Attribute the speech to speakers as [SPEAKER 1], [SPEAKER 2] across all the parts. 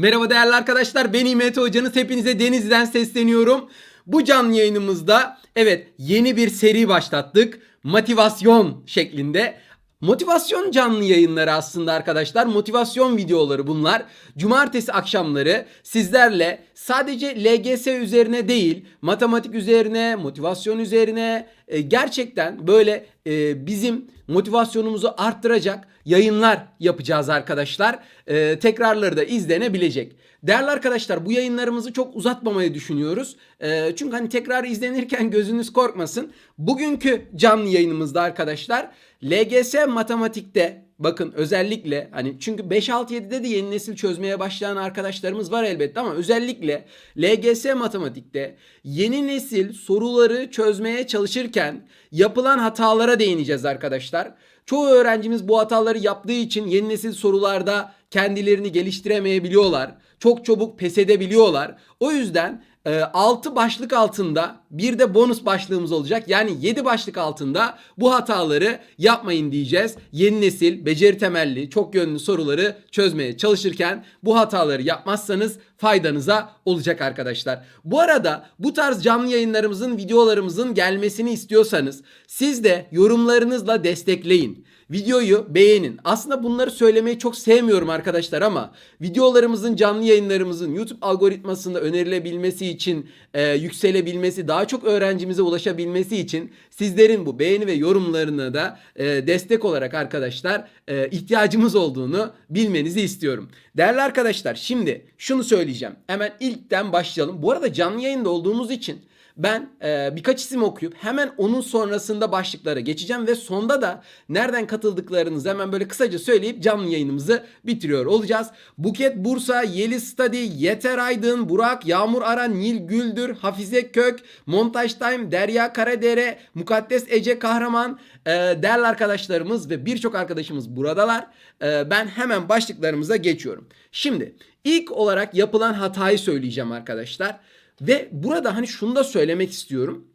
[SPEAKER 1] Merhaba değerli arkadaşlar ben İmet Hocanız hepinize Deniz'den sesleniyorum. Bu canlı yayınımızda evet yeni bir seri başlattık. Motivasyon şeklinde. Motivasyon canlı yayınları aslında arkadaşlar. Motivasyon videoları bunlar. Cumartesi akşamları sizlerle sadece LGS üzerine değil, matematik üzerine, motivasyon üzerine e, gerçekten böyle e, bizim motivasyonumuzu arttıracak yayınlar yapacağız arkadaşlar. E, tekrarları da izlenebilecek. Değerli arkadaşlar bu yayınlarımızı çok uzatmamayı düşünüyoruz. E, çünkü hani tekrar izlenirken gözünüz korkmasın. Bugünkü canlı yayınımızda arkadaşlar LGS matematikte bakın özellikle hani çünkü 5-6-7'de de yeni nesil çözmeye başlayan arkadaşlarımız var elbette ama özellikle LGS matematikte yeni nesil soruları çözmeye çalışırken yapılan hatalara değineceğiz arkadaşlar. Çoğu öğrencimiz bu hataları yaptığı için yeni nesil sorularda kendilerini geliştiremeyebiliyorlar. Çok çabuk pes edebiliyorlar. O yüzden 6 başlık altında bir de bonus başlığımız olacak. Yani 7 başlık altında bu hataları yapmayın diyeceğiz. Yeni nesil beceri temelli çok yönlü soruları çözmeye çalışırken bu hataları yapmazsanız faydanıza olacak arkadaşlar. Bu arada bu tarz canlı yayınlarımızın videolarımızın gelmesini istiyorsanız siz de yorumlarınızla destekleyin. Videoyu beğenin. Aslında bunları söylemeyi çok sevmiyorum arkadaşlar ama videolarımızın, canlı yayınlarımızın YouTube algoritmasında önerilebilmesi için, e, yükselebilmesi, daha çok öğrencimize ulaşabilmesi için sizlerin bu beğeni ve yorumlarına da e, destek olarak arkadaşlar e, ihtiyacımız olduğunu bilmenizi istiyorum. Değerli arkadaşlar şimdi şunu söyleyeceğim. Hemen ilkten başlayalım. Bu arada canlı yayında olduğumuz için ben e, birkaç isim okuyup hemen onun sonrasında başlıklara geçeceğim ve sonda da nereden katıldıklarınızı hemen böyle kısaca söyleyip canlı yayınımızı bitiriyor olacağız. Buket Bursa, Yeliz Study, Yeter Aydın, Burak, Yağmur Aran, Nil Güldür, Hafize Kök, Montaj Time, Derya Karadere, Mukaddes Ece Kahraman, e, değerli arkadaşlarımız ve birçok arkadaşımız buradalar. E, ben hemen başlıklarımıza geçiyorum. Şimdi ilk olarak yapılan hatayı söyleyeceğim arkadaşlar. Ve burada hani şunu da söylemek istiyorum.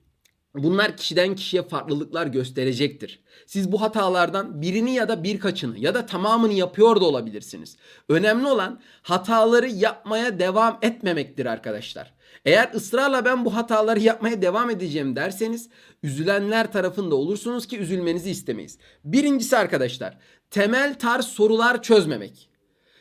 [SPEAKER 1] Bunlar kişiden kişiye farklılıklar gösterecektir. Siz bu hatalardan birini ya da birkaçını ya da tamamını yapıyor da olabilirsiniz. Önemli olan hataları yapmaya devam etmemektir arkadaşlar. Eğer ısrarla ben bu hataları yapmaya devam edeceğim derseniz üzülenler tarafında olursunuz ki üzülmenizi istemeyiz. Birincisi arkadaşlar temel tarz sorular çözmemek.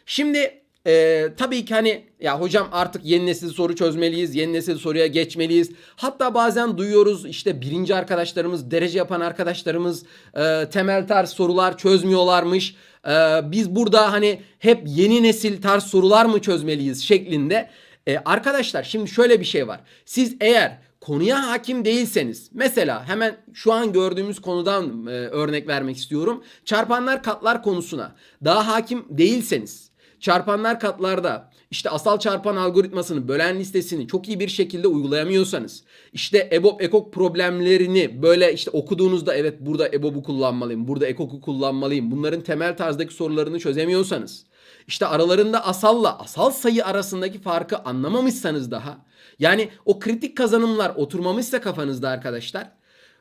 [SPEAKER 1] Şimdi ee, tabii ki hani ya hocam artık yeni nesil soru çözmeliyiz. Yeni nesil soruya geçmeliyiz. Hatta bazen duyuyoruz işte birinci arkadaşlarımız, derece yapan arkadaşlarımız e, temel tarz sorular çözmüyorlarmış. E, biz burada hani hep yeni nesil tarz sorular mı çözmeliyiz şeklinde. E, arkadaşlar şimdi şöyle bir şey var. Siz eğer konuya hakim değilseniz mesela hemen şu an gördüğümüz konudan e, örnek vermek istiyorum. Çarpanlar katlar konusuna daha hakim değilseniz çarpanlar katlarda işte asal çarpan algoritmasını, bölen listesini çok iyi bir şekilde uygulayamıyorsanız, işte EBOB ekok problemlerini böyle işte okuduğunuzda evet burada EBOB'u kullanmalıyım, burada ekok'u kullanmalıyım. Bunların temel tarzdaki sorularını çözemiyorsanız, işte aralarında asalla asal sayı arasındaki farkı anlamamışsanız daha, yani o kritik kazanımlar oturmamışsa kafanızda arkadaşlar,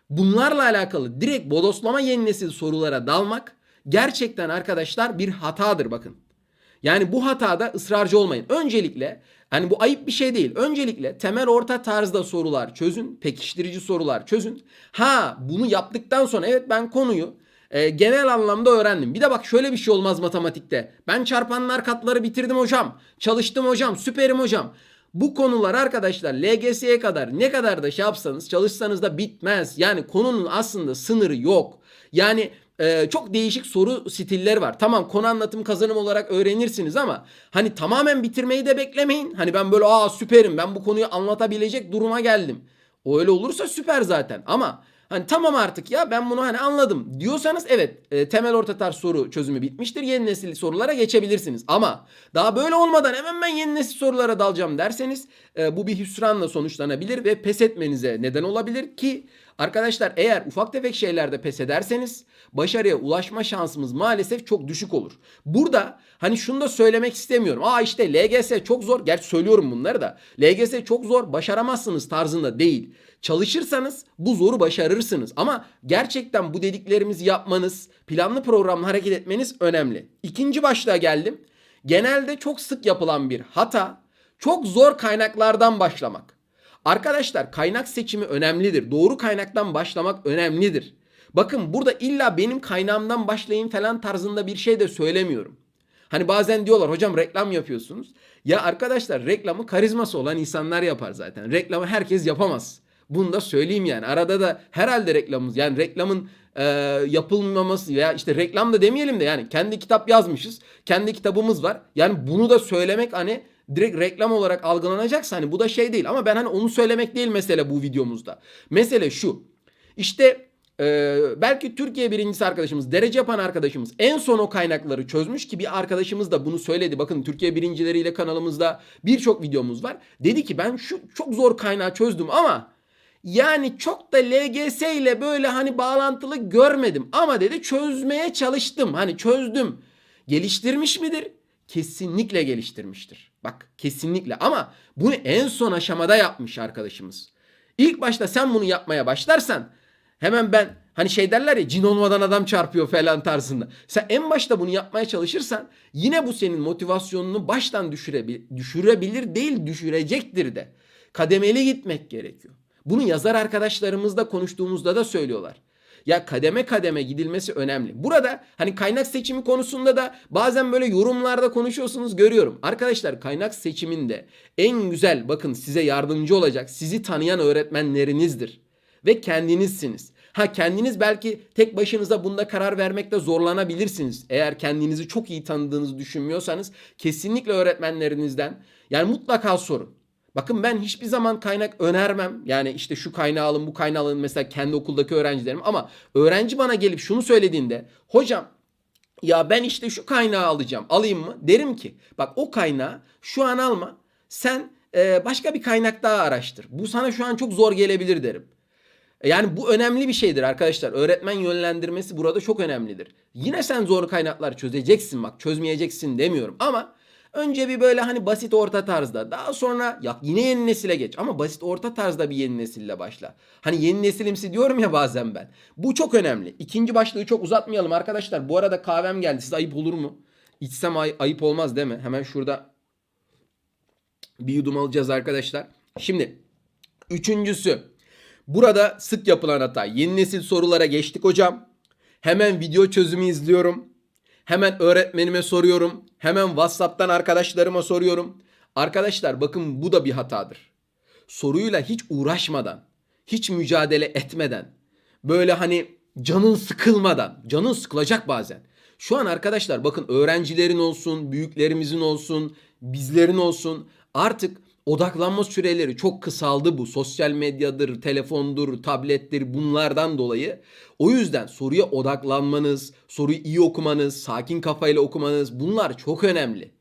[SPEAKER 1] bunlarla alakalı direkt bodoslama yeni nesil sorulara dalmak gerçekten arkadaşlar bir hatadır bakın. Yani bu hatada ısrarcı olmayın. Öncelikle hani bu ayıp bir şey değil. Öncelikle temel orta tarzda sorular çözün. Pekiştirici sorular çözün. Ha bunu yaptıktan sonra evet ben konuyu e, genel anlamda öğrendim. Bir de bak şöyle bir şey olmaz matematikte. Ben çarpanlar katları bitirdim hocam. Çalıştım hocam. Süperim hocam. Bu konular arkadaşlar LGS'ye kadar ne kadar da şey yapsanız çalışsanız da bitmez. Yani konunun aslında sınırı yok. Yani e, çok değişik soru stilleri var. Tamam konu anlatım kazanım olarak öğrenirsiniz ama hani tamamen bitirmeyi de beklemeyin. Hani ben böyle aa süperim ben bu konuyu anlatabilecek duruma geldim. O öyle olursa süper zaten ama Hani tamam artık ya ben bunu hani anladım diyorsanız evet e, temel orta tarz soru çözümü bitmiştir. Yeni nesil sorulara geçebilirsiniz. Ama daha böyle olmadan hemen ben yeni nesil sorulara dalacağım derseniz e, bu bir hüsranla sonuçlanabilir ve pes etmenize neden olabilir ki arkadaşlar eğer ufak tefek şeylerde pes ederseniz başarıya ulaşma şansımız maalesef çok düşük olur. Burada hani şunu da söylemek istemiyorum. Aa işte LGS çok zor. Gerçi söylüyorum bunları da. LGS çok zor başaramazsınız tarzında değil. Çalışırsanız bu zoru başarırsınız. Ama gerçekten bu dediklerimizi yapmanız, planlı programla hareket etmeniz önemli. İkinci başlığa geldim. genelde çok sık yapılan bir hata çok zor kaynaklardan başlamak. Arkadaşlar kaynak seçimi önemlidir. Doğru kaynaktan başlamak önemlidir. Bakın burada illa benim kaynağımdan başlayın falan tarzında bir şey de söylemiyorum. Hani bazen diyorlar hocam reklam yapıyorsunuz. Ya arkadaşlar reklamı karizması olan insanlar yapar zaten. Reklamı herkes yapamaz. Bunu da söyleyeyim yani. Arada da herhalde reklamımız yani reklamın e, yapılmaması veya işte reklam da demeyelim de yani kendi kitap yazmışız. Kendi kitabımız var. Yani bunu da söylemek hani direkt reklam olarak algılanacaksa hani bu da şey değil. Ama ben hani onu söylemek değil mesele bu videomuzda. Mesele şu. İşte ee, belki Türkiye birincisi arkadaşımız, derece yapan arkadaşımız en son o kaynakları çözmüş ki bir arkadaşımız da bunu söyledi. Bakın Türkiye birincileriyle kanalımızda birçok videomuz var. Dedi ki ben şu çok zor kaynağı çözdüm ama yani çok da LGS ile böyle hani bağlantılı görmedim. Ama dedi çözmeye çalıştım. Hani çözdüm. Geliştirmiş midir? Kesinlikle geliştirmiştir. Bak kesinlikle ama bunu en son aşamada yapmış arkadaşımız. İlk başta sen bunu yapmaya başlarsan Hemen ben hani şey derler ya cin olmadan adam çarpıyor falan tarzında. Sen en başta bunu yapmaya çalışırsan yine bu senin motivasyonunu baştan düşürebil düşürebilir değil düşürecektir de. Kademeli gitmek gerekiyor. Bunu yazar arkadaşlarımızla konuştuğumuzda da söylüyorlar. Ya kademe kademe gidilmesi önemli. Burada hani kaynak seçimi konusunda da bazen böyle yorumlarda konuşuyorsunuz görüyorum. Arkadaşlar kaynak seçiminde en güzel bakın size yardımcı olacak sizi tanıyan öğretmenlerinizdir ve kendinizsiniz. Ha kendiniz belki tek başınıza bunda karar vermekte zorlanabilirsiniz. Eğer kendinizi çok iyi tanıdığınızı düşünmüyorsanız kesinlikle öğretmenlerinizden yani mutlaka sorun. Bakın ben hiçbir zaman kaynak önermem. Yani işte şu kaynağı alın bu kaynağı alın mesela kendi okuldaki öğrencilerim. Ama öğrenci bana gelip şunu söylediğinde hocam ya ben işte şu kaynağı alacağım alayım mı? Derim ki bak o kaynağı şu an alma. Sen e, başka bir kaynak daha araştır. Bu sana şu an çok zor gelebilir derim. Yani bu önemli bir şeydir arkadaşlar. Öğretmen yönlendirmesi burada çok önemlidir. Yine sen zor kaynaklar çözeceksin bak çözmeyeceksin demiyorum ama önce bir böyle hani basit orta tarzda daha sonra ya yine yeni nesile geç ama basit orta tarzda bir yeni nesille başla. Hani yeni nesilimsi diyorum ya bazen ben. Bu çok önemli. İkinci başlığı çok uzatmayalım arkadaşlar. Bu arada kahvem geldi. Size ayıp olur mu? İçsem ay- ayıp olmaz değil mi? Hemen şurada bir yudum alacağız arkadaşlar. Şimdi üçüncüsü Burada sık yapılan hata. Yeni nesil sorulara geçtik hocam. Hemen video çözümü izliyorum. Hemen öğretmenime soruyorum. Hemen WhatsApp'tan arkadaşlarıma soruyorum. Arkadaşlar bakın bu da bir hatadır. Soruyla hiç uğraşmadan, hiç mücadele etmeden, böyle hani canın sıkılmadan, canın sıkılacak bazen. Şu an arkadaşlar bakın öğrencilerin olsun, büyüklerimizin olsun, bizlerin olsun artık odaklanma süreleri çok kısaldı bu. Sosyal medyadır, telefondur, tablettir bunlardan dolayı. O yüzden soruya odaklanmanız, soruyu iyi okumanız, sakin kafayla okumanız bunlar çok önemli.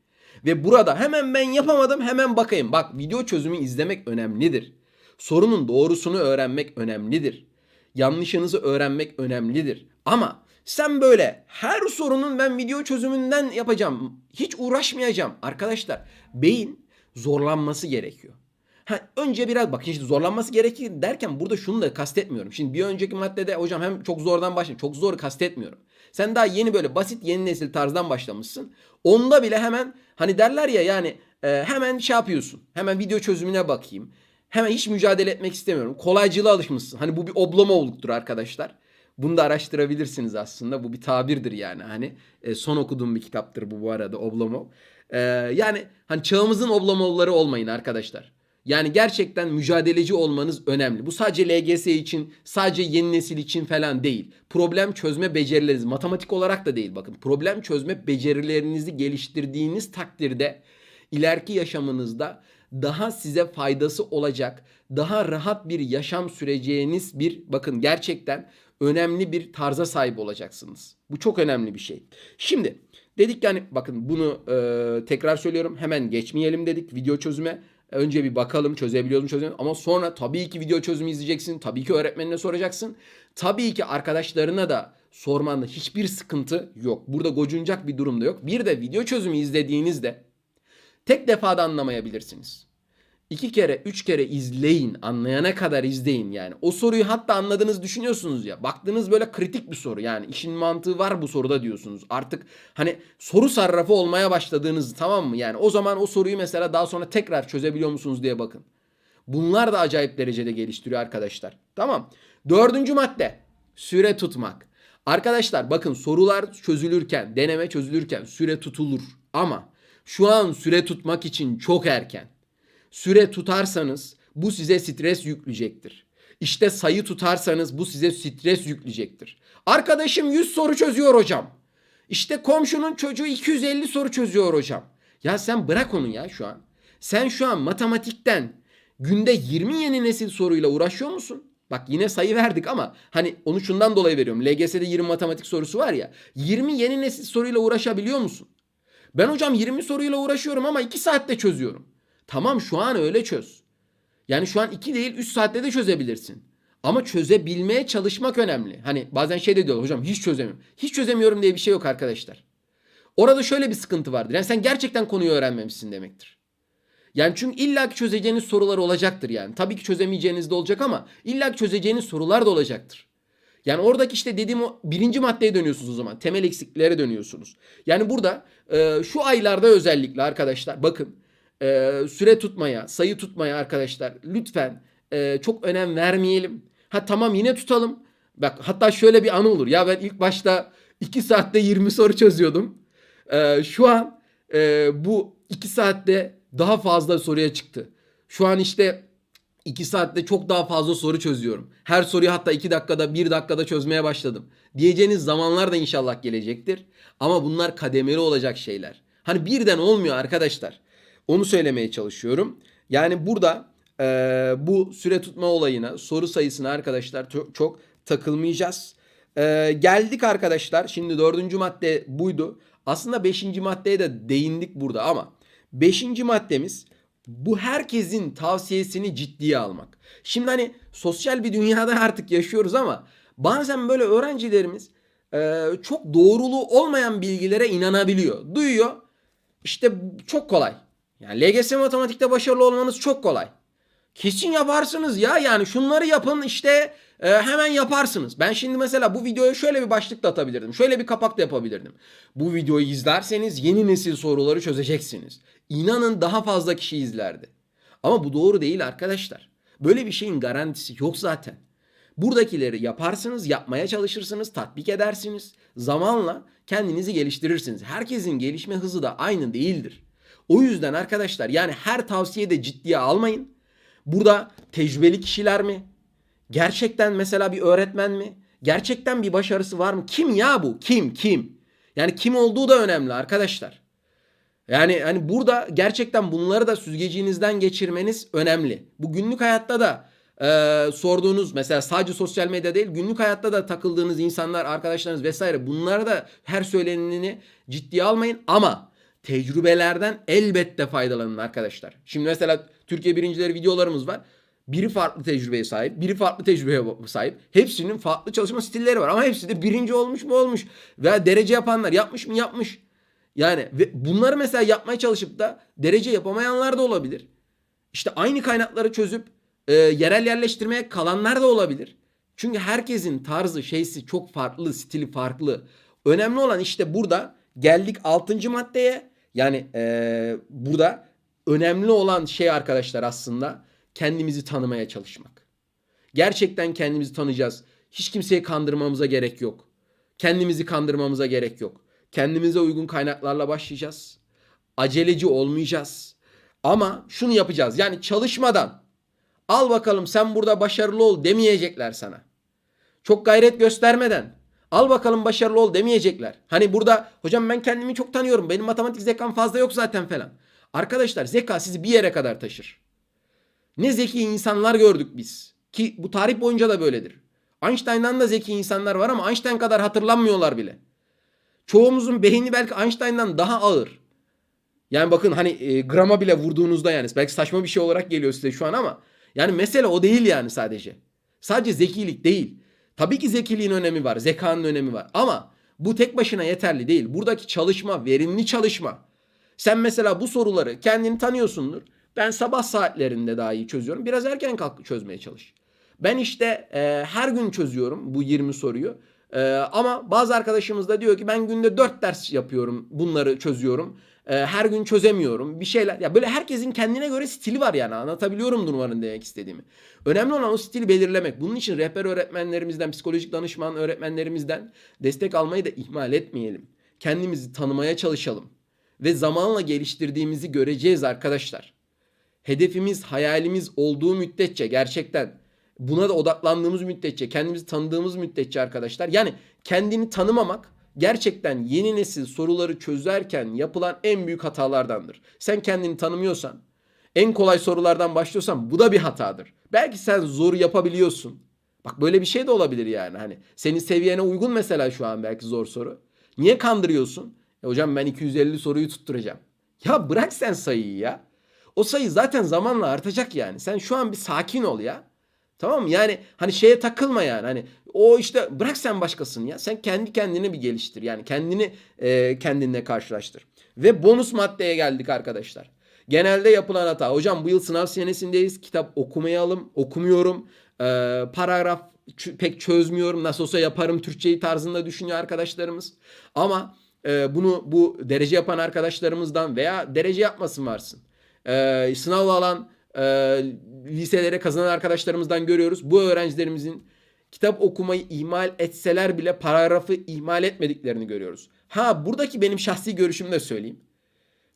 [SPEAKER 1] Ve burada hemen ben yapamadım hemen bakayım. Bak video çözümü izlemek önemlidir. Sorunun doğrusunu öğrenmek önemlidir. Yanlışınızı öğrenmek önemlidir. Ama sen böyle her sorunun ben video çözümünden yapacağım. Hiç uğraşmayacağım. Arkadaşlar beyin zorlanması gerekiyor. Ha, önce biraz bak işte zorlanması gerekir derken burada şunu da kastetmiyorum. Şimdi bir önceki maddede hocam hem çok zordan başladım. Çok zor kastetmiyorum. Sen daha yeni böyle basit yeni nesil tarzdan başlamışsın. Onda bile hemen hani derler ya yani e, hemen şey yapıyorsun. Hemen video çözümüne bakayım. Hemen hiç mücadele etmek istemiyorum. Kolaycılığa alışmışsın. Hani bu bir oblama oluktur arkadaşlar. Bunu da araştırabilirsiniz aslında. Bu bir tabirdir yani. Hani e, son okuduğum bir kitaptır bu bu arada Oblomov. E, yani hani çağımızın Oblomovları olmayın arkadaşlar. Yani gerçekten mücadeleci olmanız önemli. Bu sadece LGS için, sadece yeni nesil için falan değil. Problem çözme becerileriniz, matematik olarak da değil bakın. Problem çözme becerilerinizi geliştirdiğiniz takdirde ileriki yaşamınızda daha size faydası olacak, daha rahat bir yaşam süreceğiniz bir bakın gerçekten önemli bir tarza sahip olacaksınız. Bu çok önemli bir şey. Şimdi dedik yani bakın bunu e, tekrar söylüyorum hemen geçmeyelim dedik video çözüme. Önce bir bakalım çözebiliyor mu çözemiyor ama sonra tabii ki video çözümü izleyeceksin. Tabii ki öğretmenine soracaksın. Tabii ki arkadaşlarına da sormanda hiçbir sıkıntı yok. Burada gocunacak bir durum da yok. Bir de video çözümü izlediğinizde tek defada anlamayabilirsiniz. İki kere, üç kere izleyin. Anlayana kadar izleyin yani. O soruyu hatta anladığınız düşünüyorsunuz ya. Baktığınız böyle kritik bir soru yani. işin mantığı var bu soruda diyorsunuz. Artık hani soru sarrafı olmaya başladığınız tamam mı? Yani o zaman o soruyu mesela daha sonra tekrar çözebiliyor musunuz diye bakın. Bunlar da acayip derecede geliştiriyor arkadaşlar. Tamam. Dördüncü madde. Süre tutmak. Arkadaşlar bakın sorular çözülürken, deneme çözülürken süre tutulur. Ama şu an süre tutmak için çok erken. Süre tutarsanız bu size stres yükleyecektir. İşte sayı tutarsanız bu size stres yükleyecektir. Arkadaşım 100 soru çözüyor hocam. İşte komşunun çocuğu 250 soru çözüyor hocam. Ya sen bırak onu ya şu an. Sen şu an matematikten günde 20 yeni nesil soruyla uğraşıyor musun? Bak yine sayı verdik ama hani onu şundan dolayı veriyorum. LGS'de 20 matematik sorusu var ya. 20 yeni nesil soruyla uğraşabiliyor musun? Ben hocam 20 soruyla uğraşıyorum ama 2 saatte çözüyorum. Tamam şu an öyle çöz. Yani şu an 2 değil 3 saatte de çözebilirsin. Ama çözebilmeye çalışmak önemli. Hani bazen şey de diyorlar hocam hiç çözemiyorum. Hiç çözemiyorum diye bir şey yok arkadaşlar. Orada şöyle bir sıkıntı vardır. Yani sen gerçekten konuyu öğrenmemişsin demektir. Yani çünkü illaki çözeceğiniz sorular olacaktır yani. Tabii ki çözemeyeceğiniz de olacak ama illaki çözeceğiniz sorular da olacaktır. Yani oradaki işte dediğim o birinci maddeye dönüyorsunuz o zaman. Temel eksikliklere dönüyorsunuz. Yani burada e, şu aylarda özellikle arkadaşlar bakın e, süre tutmaya, sayı tutmaya arkadaşlar lütfen e, çok önem vermeyelim. Ha tamam yine tutalım. Bak hatta şöyle bir anı olur. Ya ben ilk başta 2 saatte 20 soru çözüyordum. E, şu an e, bu 2 saatte daha fazla soruya çıktı. Şu an işte 2 saatte çok daha fazla soru çözüyorum. Her soruyu hatta 2 dakikada 1 dakikada çözmeye başladım. Diyeceğiniz zamanlar da inşallah gelecektir. Ama bunlar kademeli olacak şeyler. Hani birden olmuyor arkadaşlar. Onu söylemeye çalışıyorum. Yani burada e, bu süre tutma olayına, soru sayısına arkadaşlar çok, takılmayacağız. E, geldik arkadaşlar. Şimdi dördüncü madde buydu. Aslında beşinci maddeye de değindik burada ama beşinci maddemiz bu herkesin tavsiyesini ciddiye almak. Şimdi hani sosyal bir dünyada artık yaşıyoruz ama bazen böyle öğrencilerimiz e, çok doğruluğu olmayan bilgilere inanabiliyor. Duyuyor. İşte çok kolay. Yani LGS matematikte başarılı olmanız çok kolay. Kesin yaparsınız ya yani şunları yapın işte e, hemen yaparsınız. Ben şimdi mesela bu videoya şöyle bir başlık da atabilirdim. Şöyle bir kapak da yapabilirdim. Bu videoyu izlerseniz yeni nesil soruları çözeceksiniz. İnanın daha fazla kişi izlerdi. Ama bu doğru değil arkadaşlar. Böyle bir şeyin garantisi yok zaten. Buradakileri yaparsınız, yapmaya çalışırsınız, tatbik edersiniz. Zamanla kendinizi geliştirirsiniz. Herkesin gelişme hızı da aynı değildir. O yüzden arkadaşlar yani her tavsiye de ciddiye almayın. Burada tecrübeli kişiler mi? Gerçekten mesela bir öğretmen mi? Gerçekten bir başarısı var mı? Kim ya bu? Kim? Kim? Yani kim olduğu da önemli arkadaşlar. Yani hani burada gerçekten bunları da süzgecinizden geçirmeniz önemli. Bu günlük hayatta da e, sorduğunuz mesela sadece sosyal medya değil günlük hayatta da takıldığınız insanlar, arkadaşlarınız vesaire bunları da her söyleneni ciddiye almayın ama tecrübelerden elbette faydalanın arkadaşlar. Şimdi mesela Türkiye birincileri videolarımız var. Biri farklı tecrübeye sahip, biri farklı tecrübeye sahip. Hepsinin farklı çalışma stilleri var ama hepsi de birinci olmuş mu olmuş veya derece yapanlar yapmış mı yapmış. Yani ve bunları mesela yapmaya çalışıp da derece yapamayanlar da olabilir. İşte aynı kaynakları çözüp e, yerel yerleştirmeye kalanlar da olabilir. Çünkü herkesin tarzı, şeysi çok farklı, stili farklı. Önemli olan işte burada geldik 6. maddeye. Yani e, burada önemli olan şey arkadaşlar aslında kendimizi tanımaya çalışmak. Gerçekten kendimizi tanıyacağız. Hiç kimseyi kandırmamıza gerek yok. Kendimizi kandırmamıza gerek yok. Kendimize uygun kaynaklarla başlayacağız. Aceleci olmayacağız. Ama şunu yapacağız. Yani çalışmadan al bakalım sen burada başarılı ol demeyecekler sana. Çok gayret göstermeden al bakalım başarılı ol demeyecekler. Hani burada hocam ben kendimi çok tanıyorum. Benim matematik zekam fazla yok zaten falan. Arkadaşlar zeka sizi bir yere kadar taşır. Ne zeki insanlar gördük biz. Ki bu tarih boyunca da böyledir. Einstein'dan da zeki insanlar var ama Einstein kadar hatırlanmıyorlar bile. Çoğumuzun beyni belki Einstein'dan daha ağır. Yani bakın hani e, grama bile vurduğunuzda yani belki saçma bir şey olarak geliyor size şu an ama yani mesele o değil yani sadece. Sadece zekilik değil. Tabii ki zekiliğin önemi var, zekanın önemi var ama bu tek başına yeterli değil. Buradaki çalışma, verimli çalışma. Sen mesela bu soruları kendini tanıyorsundur. Ben sabah saatlerinde daha iyi çözüyorum. Biraz erken kalk çözmeye çalış. Ben işte e, her gün çözüyorum bu 20 soruyu. E, ama bazı arkadaşımız da diyor ki ben günde 4 ders yapıyorum. Bunları çözüyorum. E, her gün çözemiyorum. Bir şeyler. Ya böyle herkesin kendine göre stili var yani. Anlatabiliyorum umarım demek istediğimi. Önemli olan o stili belirlemek. Bunun için rehber öğretmenlerimizden, psikolojik danışman öğretmenlerimizden destek almayı da ihmal etmeyelim. Kendimizi tanımaya çalışalım. Ve zamanla geliştirdiğimizi göreceğiz arkadaşlar. Hedefimiz, hayalimiz olduğu müddetçe gerçekten buna da odaklandığımız müddetçe, kendimizi tanıdığımız müddetçe arkadaşlar. Yani kendini tanımamak gerçekten yeni nesil soruları çözerken yapılan en büyük hatalardandır. Sen kendini tanımıyorsan, en kolay sorulardan başlıyorsan bu da bir hatadır. Belki sen zoru yapabiliyorsun. Bak böyle bir şey de olabilir yani. Hani senin seviyene uygun mesela şu an belki zor soru. Niye kandırıyorsun? E hocam ben 250 soruyu tutturacağım. Ya bırak sen sayıyı ya. O sayı zaten zamanla artacak yani. Sen şu an bir sakin ol ya. Tamam mı? Yani hani şeye takılma yani. Hani o işte bırak sen başkasını ya. Sen kendi kendine bir geliştir. Yani kendini e, kendinle karşılaştır. Ve bonus maddeye geldik arkadaşlar. Genelde yapılan hata. Hocam bu yıl sınav senesindeyiz. Kitap okumayalım. Okumuyorum. E, paragraf pek çözmüyorum. Nasıl olsa yaparım Türkçeyi tarzında düşünüyor arkadaşlarımız. Ama e, bunu bu derece yapan arkadaşlarımızdan veya derece yapmasın varsın. E, sınav alan e, liselere kazanan arkadaşlarımızdan görüyoruz. Bu öğrencilerimizin kitap okumayı ihmal etseler bile paragrafı ihmal etmediklerini görüyoruz. Ha buradaki benim şahsi görüşümü de söyleyeyim.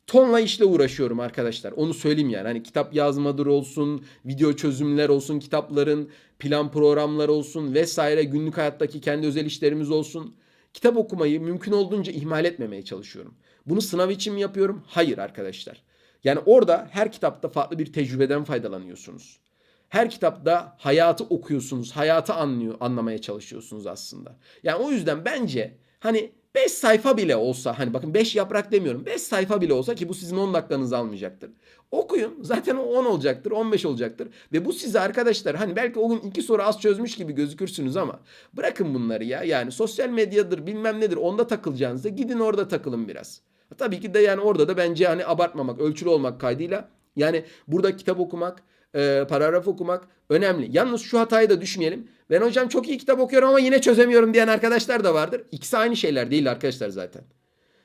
[SPEAKER 1] Tonla işle uğraşıyorum arkadaşlar. Onu söyleyeyim yani. Hani kitap yazmadır olsun, video çözümler olsun, kitapların plan programları olsun vesaire günlük hayattaki kendi özel işlerimiz olsun. Kitap okumayı mümkün olduğunca ihmal etmemeye çalışıyorum. Bunu sınav için mi yapıyorum? Hayır arkadaşlar. Yani orada her kitapta farklı bir tecrübeden faydalanıyorsunuz. Her kitapta hayatı okuyorsunuz, hayatı anlıyor, anlamaya çalışıyorsunuz aslında. Yani o yüzden bence hani 5 sayfa bile olsa hani bakın 5 yaprak demiyorum. 5 sayfa bile olsa ki bu sizin 10 dakikanızı almayacaktır. Okuyun. Zaten o 10 olacaktır, 15 olacaktır. Ve bu size arkadaşlar hani belki o gün 2 soru az çözmüş gibi gözükürsünüz ama bırakın bunları ya. Yani sosyal medyadır, bilmem nedir onda takılacağınızda gidin orada takılın biraz. Tabii ki de yani orada da bence hani abartmamak, ölçülü olmak kaydıyla yani burada kitap okumak, e, paragraf okumak önemli. Yalnız şu hatayı da düşmeyelim. Ben hocam çok iyi kitap okuyorum ama yine çözemiyorum diyen arkadaşlar da vardır. İkisi aynı şeyler değil arkadaşlar zaten.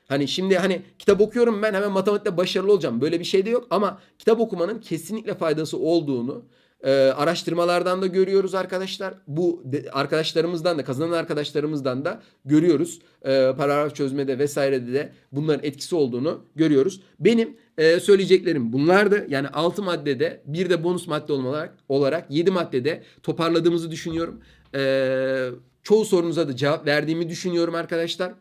[SPEAKER 1] Hani şimdi hani kitap okuyorum ben hemen matematikte başarılı olacağım. Böyle bir şey de yok ama kitap okumanın kesinlikle faydası olduğunu e, araştırmalardan da görüyoruz arkadaşlar. Bu de, arkadaşlarımızdan da kazanan arkadaşlarımızdan da görüyoruz. E, paragraf çözmede vesairede de bunların etkisi olduğunu görüyoruz. Benim e, söyleyeceklerim bunlardı. Yani 6 maddede bir de bonus madde olarak, olarak 7 maddede toparladığımızı düşünüyorum. E, çoğu sorunuza da cevap verdiğimi düşünüyorum arkadaşlar.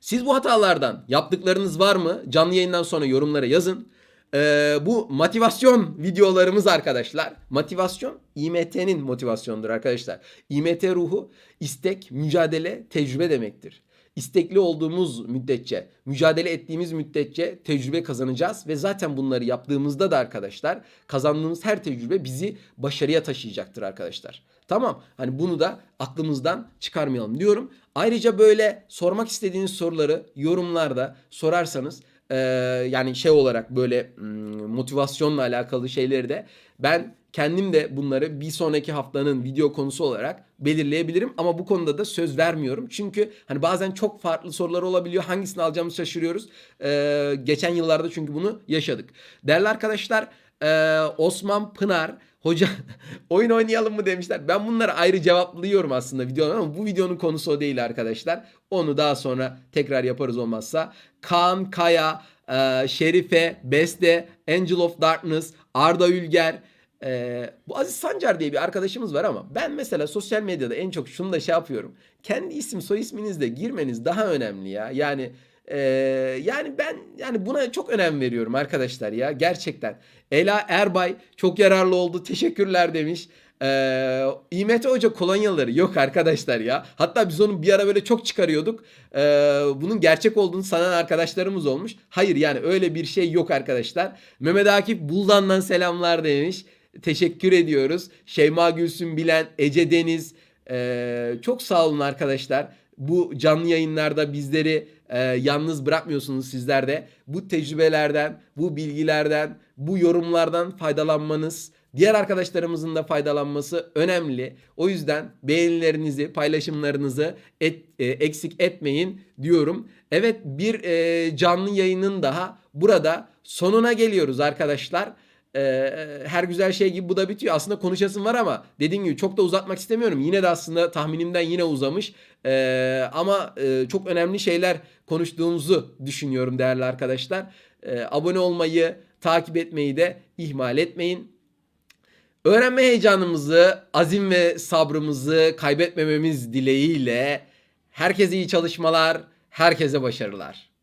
[SPEAKER 1] Siz bu hatalardan yaptıklarınız var mı? Canlı yayından sonra yorumlara yazın. Ee, bu motivasyon videolarımız arkadaşlar. Motivasyon İMT'nin motivasyonudur arkadaşlar. İMT ruhu istek, mücadele, tecrübe demektir. İstekli olduğumuz müddetçe, mücadele ettiğimiz müddetçe tecrübe kazanacağız ve zaten bunları yaptığımızda da arkadaşlar kazandığımız her tecrübe bizi başarıya taşıyacaktır arkadaşlar. Tamam hani bunu da aklımızdan çıkarmayalım diyorum. Ayrıca böyle sormak istediğiniz soruları yorumlarda sorarsanız e, yani şey olarak böyle mm, motivasyonla alakalı şeyleri de ben kendim de bunları bir sonraki haftanın video konusu olarak belirleyebilirim ama bu konuda da söz vermiyorum. Çünkü hani bazen çok farklı sorular olabiliyor. Hangisini alacağımızı şaşırıyoruz. E, geçen yıllarda çünkü bunu yaşadık. Değerli arkadaşlar e, Osman Pınar Hoca oyun oynayalım mı demişler. Ben bunları ayrı cevaplıyorum aslında videolar ama bu videonun konusu o değil arkadaşlar. Onu daha sonra tekrar yaparız olmazsa. Kaan Kaya, e, Şerife, Beste, Angel of Darkness, Arda Ülger, e, bu Aziz Sancar diye bir arkadaşımız var ama ben mesela sosyal medyada en çok şunu da şey yapıyorum. Kendi isim soy isminizle girmeniz daha önemli ya. Yani ee, yani ben yani buna çok önem veriyorum arkadaşlar ya gerçekten. Ela Erbay çok yararlı oldu teşekkürler demiş. Ee, İMT Hoca kolonyaları yok arkadaşlar ya. Hatta biz onu bir ara böyle çok çıkarıyorduk. Ee, bunun gerçek olduğunu sanan arkadaşlarımız olmuş. Hayır yani öyle bir şey yok arkadaşlar. Mehmet Akif Buldan'dan selamlar demiş. Teşekkür ediyoruz. Şeyma Gülsün Bilen, Ece Deniz. ee, çok sağ olun arkadaşlar bu canlı yayınlarda bizleri e, yalnız bırakmıyorsunuz sizler de. Bu tecrübelerden, bu bilgilerden, bu yorumlardan faydalanmanız, diğer arkadaşlarımızın da faydalanması önemli. O yüzden beğenilerinizi, paylaşımlarınızı et- e, eksik etmeyin diyorum. Evet bir e, canlı yayının daha burada sonuna geliyoruz arkadaşlar. Ee, her güzel şey gibi bu da bitiyor. Aslında konuşasım var ama dediğim gibi çok da uzatmak istemiyorum. Yine de aslında tahminimden yine uzamış. Ee, ama e, çok önemli şeyler konuştuğumuzu düşünüyorum değerli arkadaşlar. Ee, abone olmayı, takip etmeyi de ihmal etmeyin. Öğrenme heyecanımızı, azim ve sabrımızı kaybetmememiz dileğiyle herkese iyi çalışmalar, herkese başarılar.